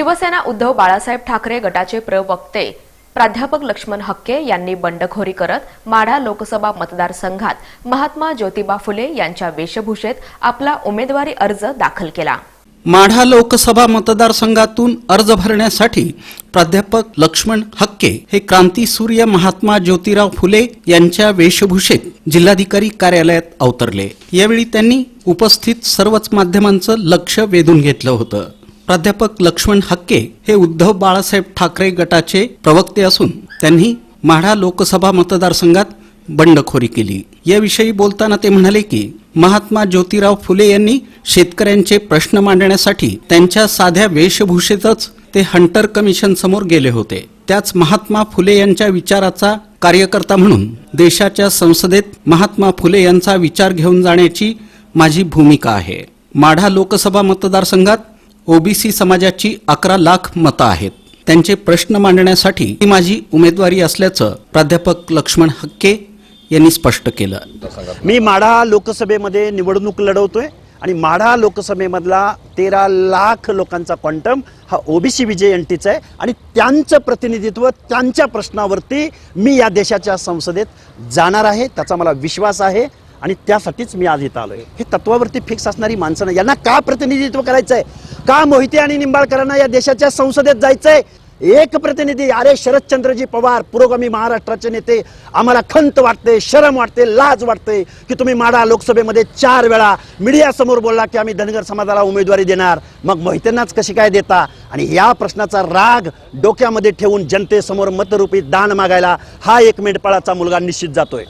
शिवसेना उद्धव बाळासाहेब ठाकरे गटाचे प्रवक्ते प्राध्यापक लक्ष्मण हक्के यांनी बंडखोरी करत माढा लोकसभा मतदारसंघात महात्मा ज्योतिबा फुले यांच्या वेशभूषेत आपला उमेदवारी अर्ज दाखल केला. माढा लोकसभा मतदारसंघातून अर्ज भरण्यासाठी प्राध्यापक लक्ष्मण हक्के हे क्रांतीसूर्य महात्मा ज्योतिराव फुले यांच्या वेशभूषेत जिल्हाधिकारी कार्यालयात अवतरले. यावेळी त्यांनी उपस्थित सर्वच माध्यमांचं लक्ष वेधून घेतलं होतं. प्राध्यापक लक्ष्मण हक्के हे उद्धव बाळासाहेब ठाकरे गटाचे प्रवक्ते असून त्यांनी माढा लोकसभा मतदारसंघात बंडखोरी केली. याविषयी बोलताना ते म्हणाले की महात्मा ज्योतिराव फुले यांनी शेतकऱ्यांचे प्रश्न मांडण्यासाठी त्यांच्या साध्या वेशभूषेतच ते हंटर कमिशन समोर गेले होते. त्याच महात्मा फुले यांच्या विचाराचा कार्यकर्ता म्हणून देशाच्या संसदेत महात्मा फुले यांचा विचार घेऊन जाण्याची माझी भूमिका आहे. माढा लोकसभा मतदारसंघात ओबीसी समाजाची अकरा लाख मतं आहेत. त्यांचे प्रश्न मांडण्यासाठी ही माझी उमेदवारी असल्याचं प्राध्यापक लक्ष्मण हक्के यांनी स्पष्ट केलं. मी माढा लोकसभेमध्ये निवडणूक लढवतोय आणि माढा लोकसभेमधला तेरा लाख लोकांचा क्वांटम हा ओबीसी विजय एनटीचा आहे आणि त्यांचं प्रतिनिधित्व त्यांच्या प्रश्नावरती मी या देशाच्या संसदेत जाणार आहे त्याचा मला विश्वास आहे. आणि त्यासाठीच मी आज इथं आहे हे तत्वावरती फिक्स असणारी माणसं यांना का प्रतिनिधित्व करायचं आहे का मोहिते आणि निंबाळकरांना या देशाच्या संसदेत जायचं आहे एक प्रतिनिधी अरे शरदचंद्रजी पवार पुरोगामी महाराष्ट्राचे नेते आम्हाला खंत वाटते शरम वाटते लाज वाटते की तुम्ही माडा लोकसभेमध्ये चार वेळा मीडिया समोर बोलला की आम्ही धनगर समाजाला उमेदवारी देणार. मग मोहितेंनाच कशी काय देता? आणि या प्रश्नाचा राग डोक्यामध्ये ठेवून जनतेसमोर मतरूपी दान मागायला हा एक मेंढपाळाचा मुलगा निश्चित जातोय.